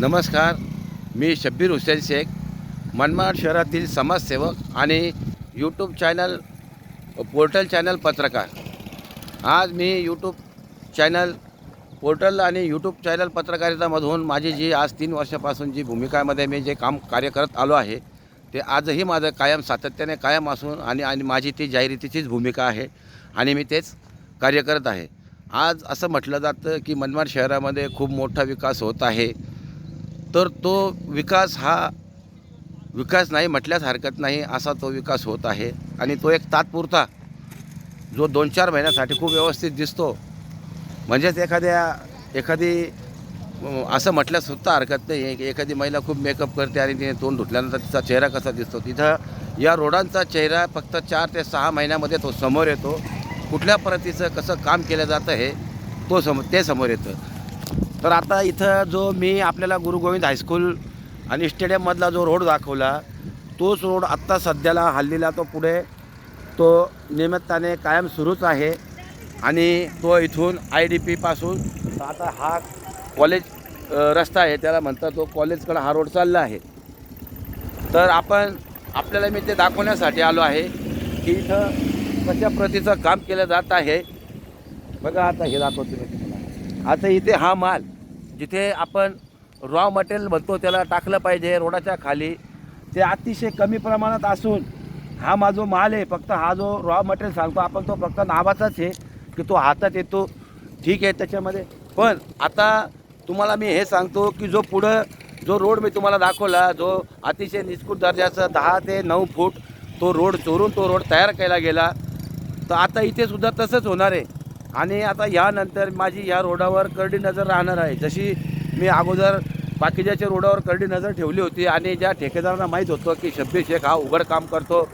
नमस्कार मी शब्बीर हुसेन शेख मनमाड शहरातील समाजसेवक आणि यूट्यूब चॅनल पोर्टल चॅनल पत्रकार. आज मी यूट्यूब चॅनल पोर्टल आणि यूट्यूब चॅनल पत्रकारितामधून माझी जी आज तीन वर्षापासून जी भूमिकामध्ये मी जे काम कार्य करत आलो आहे ते आजही माझं कायम सातत्याने कायम असून आणि आणि माझी ती जाहिरातीचीच भूमिका आहे आणि मी तेच कार्य करत आहे. आज असं म्हटलं जातं की मनमाड शहरामध्ये खूप मोठा विकास होत आहे. तर तो विकास हा विकास नाही म्हटल्यास हरकत नाही असा तो विकास होत आहे. आणि तो एक तात्पुरता जो दोन चार महिन्यासाठी खूप व्यवस्थित दिसतो. म्हणजेच एखाद्या एखादी असं म्हटल्यासुद्धा हरकत नाही आहे की एखादी महिला खूप मेकअप करते आणि तिने तोंड धुतल्यानंतर तिचा चेहरा कसा दिसतो. तिथं या रोडांचा चेहरा फक्त चार ते सहा महिन्यामध्ये तो समोर येतो. कुठल्या परतीचं कसं काम केलं जातं हे तो सम ते समोर येतं. तर आता इथं जो मी आपल्याला गुरु गोविंद हायस्कूल आणि स्टेडियममधला जो रोड दाखवला तोच रोड आत्ता सध्याला हल्लीला तो पुढे तो निमित्ताने कायम सुरूच आहे. आणि तो इथून आय डी पीपासून आता हा कॉलेज रस्ता आहे त्याला म्हणतात तो कॉलेजकडं हा रोड चालला आहे. तर आपण आपल्याला मी ते दाखवण्यासाठी आलो आहे की इथं कशा प्रतीचं काम केलं जात आहे. बघा आता हे दाखवतो मी तुम्हाला. आता इथे हा माल जिथे आपण रॉ मटेरियल म्हणतो त्याला टाकलं पाहिजे रोडाच्या खाली. ते अतिशय कमी प्रमाणात असून हा माझा जो माल आहे फक्त हा जो रॉ मटेरियल सांगतो आपण तो फक्त नावाचाच आहे की तो हातात येतो. ठीक आहे त्याच्यामध्ये. पण आता तुम्हाला मी हे सांगतो की जो पुढं जो रोड मी तुम्हाला दाखवला जो अतिशय निष्कृत दर्जाचा दहा ते नऊ फूट तो रोड चोरून तो रोड तयार केला गेला तर आता इथे सुद्धा तसंच होणार आहे. आणि आता ह्यानंतर माझी या रोडावर करडी नजर राहणार आहे. जशी मी अगोदर बाकीच्या रोडावर करडी नजर ठेवली होती आणि ज्या ठेकेदारांना माहीत होतं की शब्बीर शेख हा उघड काम करतो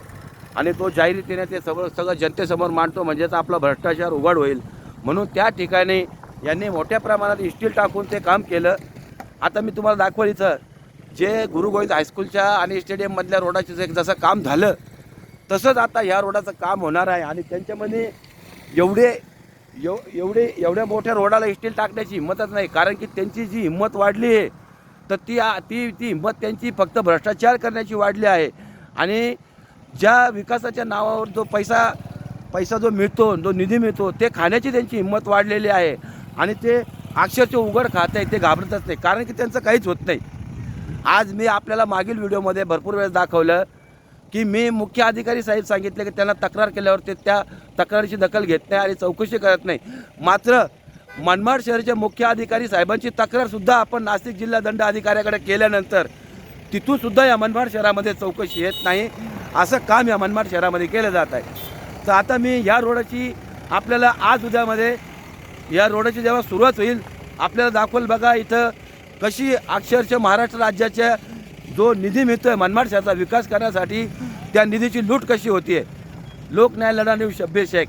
आणि तो जाहिरीतीने ते सगळं सगळं जनतेसमोर मांडतो म्हणजेच आपला भ्रष्टाचार उघड होईल. म्हणून त्या ठिकाणी यांनी मोठ्या प्रमाणात स्टील टाकून ते काम केलं. आता मी तुम्हाला दाखवल इथं जे गुरुगोविंद हायस्कूलच्या आणि स्टेडियममधल्या रोडाचं जे जसं काम झालं तसंच आता ह्या रोडाचं काम होणार आहे. आणि त्यांच्यामध्ये एवढे एव एवढे एवढ्या मोठ्या रोडाला स्टील टाकण्याची हिंमतच नाही. कारण की त्यांची जी हिंमत वाढली आहे तर ती ती ती हिंमत त्यांची फक्त भ्रष्टाचार करण्याची वाढली आहे. आणि ज्या विकासाच्या नावावर जो पैसा पैसा जो मिळतो जो निधी मिळतो ते खाण्याची त्यांची हिंमत वाढलेली आहे. आणि ते अक्षरशः उघड खात आहे ते घाबरतच नाही. कारण की त्यांचं काहीच होत नाही. आज मी आपल्याला मागील व्हिडिओमध्ये भरपूर वेळेस दाखवलं की मी मुख्य अधिकारी साहेब सांगितले की त्यांना तक्रार केल्यावर ते त्या तक्रारीची दखल घेत नाही आणि चौकशी करत नाही. मात्र मनमाड शहराच्या मुख्य अधिकारी साहेबांची तक्रारसुद्धा आपण नाशिक जिल्हा दंड अधिकाऱ्याकडे केल्यानंतर तिथूनसुद्धा या मनमाड शहरामध्ये चौकशी येत नाही. असं काम या मनमाड शहरामध्ये केलं जात आहे. तर आता मी या रोडाची आपल्याला आज उद्यामध्ये या रोडाची जेव्हा सुरुवात होईल आपल्याला दाखवल बघा इथं कशी अक्षरशः महाराष्ट्र राज्याच्या जो निधी आहे मनमाड शहराचा विकास करण्यासाठी त्या निधीची लूट कशी होती लोकन्याय लढा न्यूज शब्बीर शेख